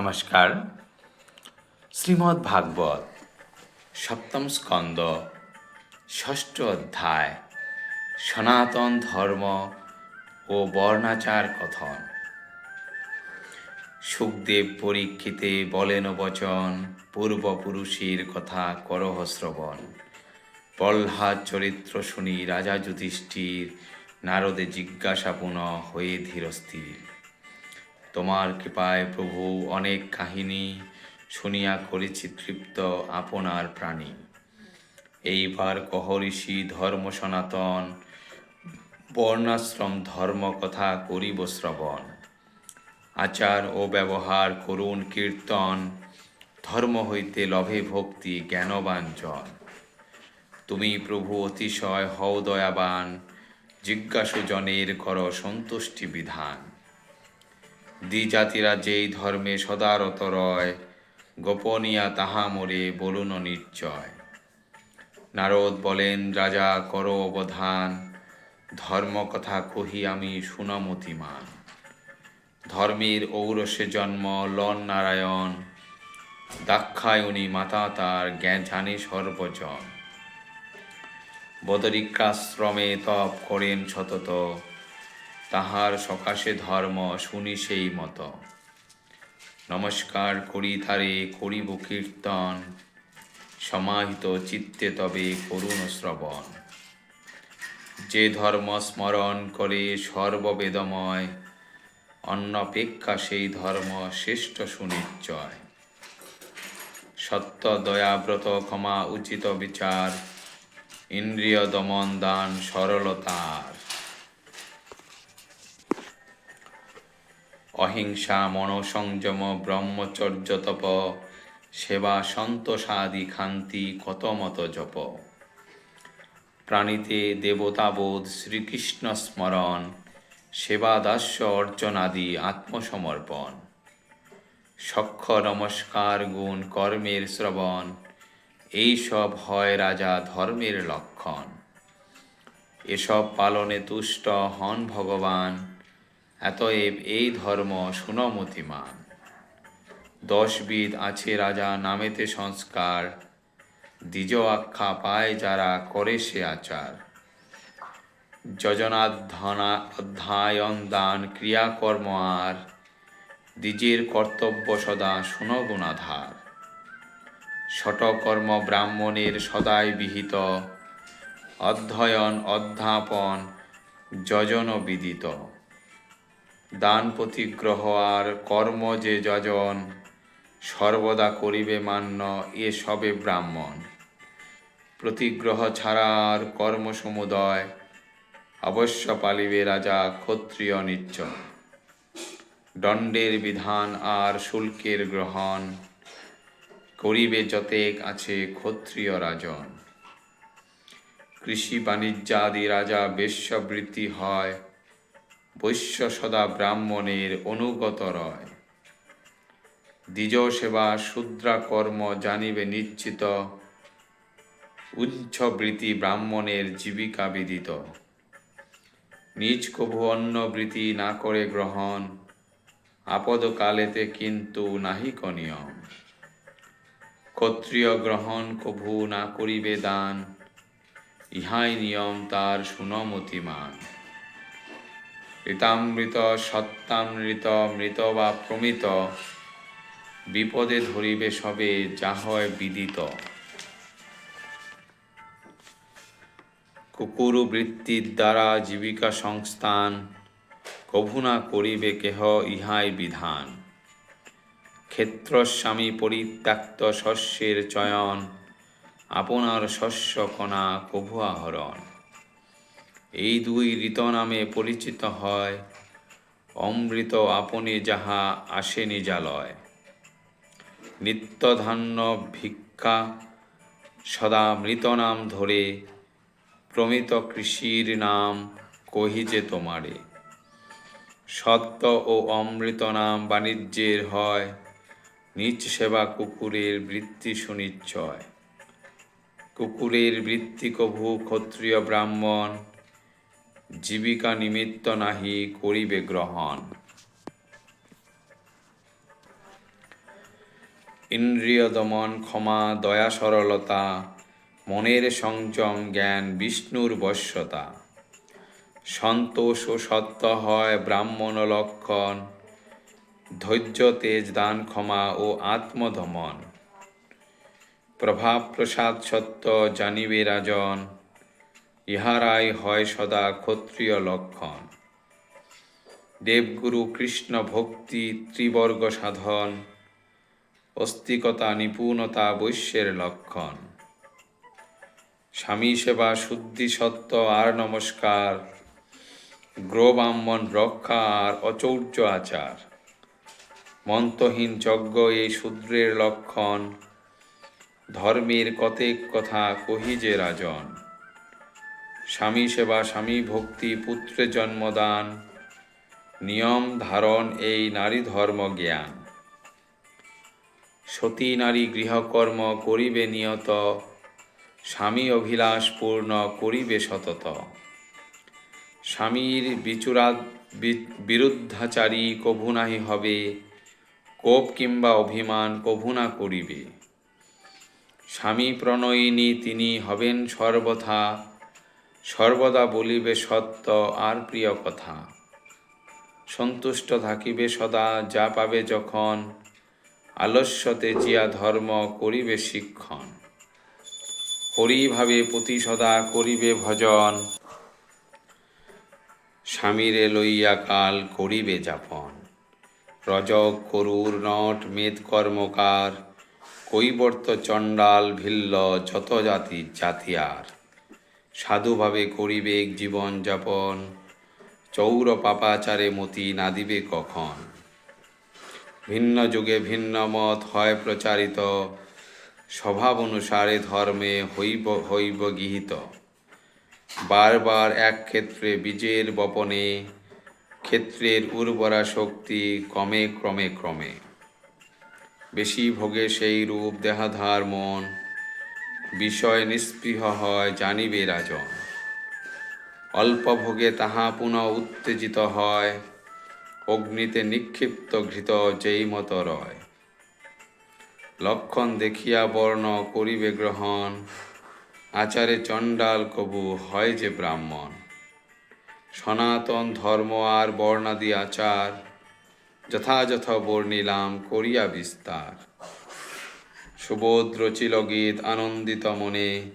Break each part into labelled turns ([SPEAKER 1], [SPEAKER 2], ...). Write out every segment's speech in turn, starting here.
[SPEAKER 1] নমস্কার। শ্রীমদ্ ভাগবত, সপ্তম স্কন্দ, ষষ্ঠ অধ্যায়, সনাতন ধর্ম ও বর্ণাচার কথন। সুখদেব পরীক্ষিতে বলেন বচন, পূর্বপুরুষের কথা করহ শ্রবণ। প্রহ্লাদ চরিত্র শুনি রাজা যুধিষ্ঠির, নারদে জিজ্ঞাসাপূর্ণ হয়ে ধীরস্থির। তোমার কৃপায় প্রভু অনেক কাহিনী শুনিয়া করেছি তৃপ্ত আপনার প্রাণী। এইবার কহ ঋষি, ধর্ম সনাতন, বর্ণাশ্রম ধর্ম কথা করিব শ্রবণ। আচার ও ব্যবহার করুণ কীর্তন, ধর্ম হইতে লভে ভক্তি জ্ঞানবান জন। তুমি প্রভু অতিশয় হও দয়াবান জিজ্ঞাসু জনের কর সন্তুষ্টি বিধান। দ্বিজাতিরা যেই ধর্মে সদারত রয়, গোপনীয়া তাহা মোরে বলুন নিশ্চয় নারদ বলেন, রাজা, কর অবধান, ধর্ম কথা কহি আমি সুনমতিমান ধর্মের ঔরসে জন্ম লন নারায়ণ দাক্ষায়ণী মাতা তার জ্ঞান জানে সর্বজন। বদরিকাশ্রমে তপ করেন সতত তাহার সকাশে ধর্ম শুনি সেই মত। নমস্কার করি তারে করিব কীর্তন। সমাহিত চিত্তে তবে করুণ শ্রবণ। যে ধর্ম স্মরণ করে সর্ববেদময়, অন্নপেক্ষা সেই ধর্ম শ্রেষ্ঠ সুনিশ্চয়। সত্য দয়াব্রত ক্ষমা উচিত বিচার, ইন্দ্রিয় দমন দান সরলতার অহিংসা, মনসংযম ব্রহ্মচর্য তপ সেবা সন্তোষাদি খান্তি কত মত জপ। প্রাণীতে দেবতাবোধ শ্রীকৃষ্ণ স্মরণ সেবা দাস্য অর্চনাদি আত্মসমর্পণ। সক্ষ নমস্কার গুণ কর্মের শ্রবণ, এই সব হয় রাজা ধর্মের লক্ষণ। এসব পালনে তুষ্ট হন ভগবান এতএব এই ধর্ম সুনমতিমান দশবিদ আছে রাজা নামেতে সংস্কার, দ্বিজ আখ্যা পায় যারা করে সে আচার। যজনাধ্যানা, অধ্যায়ন, দান, ক্রিয়াকর্ম আর দ্বিজের কর্তব্য সদা সুনগুণাধার শটকর্ম ব্রাহ্মণের সদাই বিহিত, অধ্যয়ন, অধ্যাপন, যজন বিদিত। দান প্রতিগ্রহ আর কর্ম যে যজন, সর্বদা করিবে মান্য এ সবে ব্রাহ্মণ। প্রতিগ্রহ ছাড়া আর কর্ম সমুদয়, অবশ্য পালিবে রাজা ক্ষত্রিয় নিশ্চয় দণ্ডের বিধান আর শুল্কের গ্রহণ করিবে যতেক আছে ক্ষত্রিয় রাজন। কৃষি বাণিজ্যাদি রাজা বেশ্যবৃত্তি হয় বৈশ্য সদা ব্রাহ্মণের অনুগত রয়। দ্বিজ সেবা শূদ্রা কর্ম জানিবে নিশ্চিত উচ্ছবৃত্তি ব্রাহ্মণের জীবিকা বিদিত। নিজ কভু বৃত্তি না করে গ্রহণ আপদকালেতে কিন্তু নাহিক নিয়ম ক্ষত্রিয় গ্রহণ কভু না করিবে দান, ইহাই নিয়ম তার সুনমতিমান। ঋতামৃত সত্যামৃত মৃত বা প্রমিত, বিপদে ধরিবে সবে যা হয় বিদিত। কুকুরু বৃত্তির দ্বারা জীবিকা সংস্থান, কভু না করিবে কেহ ইহাই বিধান। ক্ষেত্রস্বামী পরিত্যক্ত শস্যের চয়ন, আপনার শস্য কণা কভু আহরণ। এই দুই ঋত নামে পরিচিত হয়। অমৃত আপনি যাহা আসে নিজালয়। নিত্যধান্য ভিক্ষা সদা মৃত নাম ধরে, প্রমিত কৃষির নাম কহি যে তোমারে। সত্য ও অমৃত নাম বাণিজ্যের হয়, নিজ সেবা কুকুরের বৃত্তি সুনিশ্চয়। কুকুরের বৃত্তি কভু ক্ষত্রিয় ব্রাহ্মণ জীবিকা নিমিত্ত নাহি করিবে গ্রহণ। ইন্দ্রিয় দমন ক্ষমা, দয়া, সরলতা, মনের সংযম, জ্ঞান, বিষ্ণুর বশ্যতা। সন্তোষ ও সত্য হয় ব্রাহ্মণ লক্ষণ, ধৈর্য, তেজ, দান, ক্ষমা ও আত্মদমন। প্রভাব প্রসাদ সত্য জানিবে রাজন। ইহারাই হয় সদা ক্ষত্রিয় লক্ষণ। দেবগুরু কৃষ্ণ ভক্তি ত্রিবর্গ সাধন, অস্তিকতা নিপুণতা বৈশ্যের লক্ষণ। স্বামী সেবা শুদ্ধি সত্য আর নমস্কার গ্রবাম্মন রক্ষা আর অচৌর্য আচার। মন্তহীন যজ্ঞ এই শূদ্রের লক্ষণ, ধর্মের কতেক কথা কহি যে রাজন। স্বামী সেবা, স্বামী ভক্তি, পুত্রে জন্মদান, নিয়ম ধারণ, এই নারী ধর্ম জ্ঞান। সতী নারী গৃহকর্ম করিবে নিয়ত, স্বামী অভিলাষ পূর্ণ করিবে সতত। স্বামীর বিচুরা বিরুদ্ধাচারী কভু নাহি হবে, কোপ কিংবা অভিমান কভু না করিবে। স্বামী প্রণয়িনী তিনি হবেন সর্বথা সর্বদা বলিবে সত্য আর প্রিয় কথা। সন্তুষ্ট থাকিবে সদা, যা পাবে যখন। আলস্যতে জিয়া ধর্ম করিবে শিক্ষণ। হরিভাবে প্রতি সদা করিবে ভজন। স্বামীরে লইয়া কাল করিবে যাপন। রজক করুর নট মেদ কর্মকার। কৈবর্ত চণ্ডাল ভিল্ল যত জাতি জাতিয়ার সাধুভাবে করিবে জীবন যাপন, চৌর পাপাচারে মতি না দিবে কখন। ভিন্ন যুগে ভিন্ন মত হয় প্রচারিত, স্বভাব অনুসারে ধর্মে হইব হইব গৃহীত। বারবার এক ক্ষেত্রে বীজের বপনে, ক্ষেত্রের উর্বরা শক্তি কমে ক্রমে ক্রমে। বেশি ভোগে সেই রূপ দেহাধার মন বিষয় নিস্পৃহ হয়, জানিবে রাজন। অল্প ভোগে তাহা পুনঃ উত্তেজিত হয়, অগ্নিতে নিক্ষিপ্ত ঘৃত যেই মত রয়। লক্ষণ দেখিয়া বর্ণ করিবে গ্রহণ, আচারে চণ্ডাল কবু হয় যে ব্রাহ্মণ। সনাতন ধর্ম আর বর্ণাদি আচার, যথাযথ বর্ণিলাম করিয়া বিস্তার। সুবোধ চিলগীত আনন্দিত মনে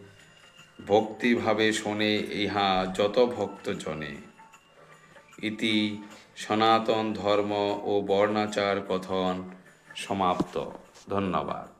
[SPEAKER 1] ভক্তিভাবে শোনে ইহা যত ভক্ত জনে ইতি সনাতন ধর্ম ও বর্ণাচার কথন সমাপ্ত। ধন্যবাদ।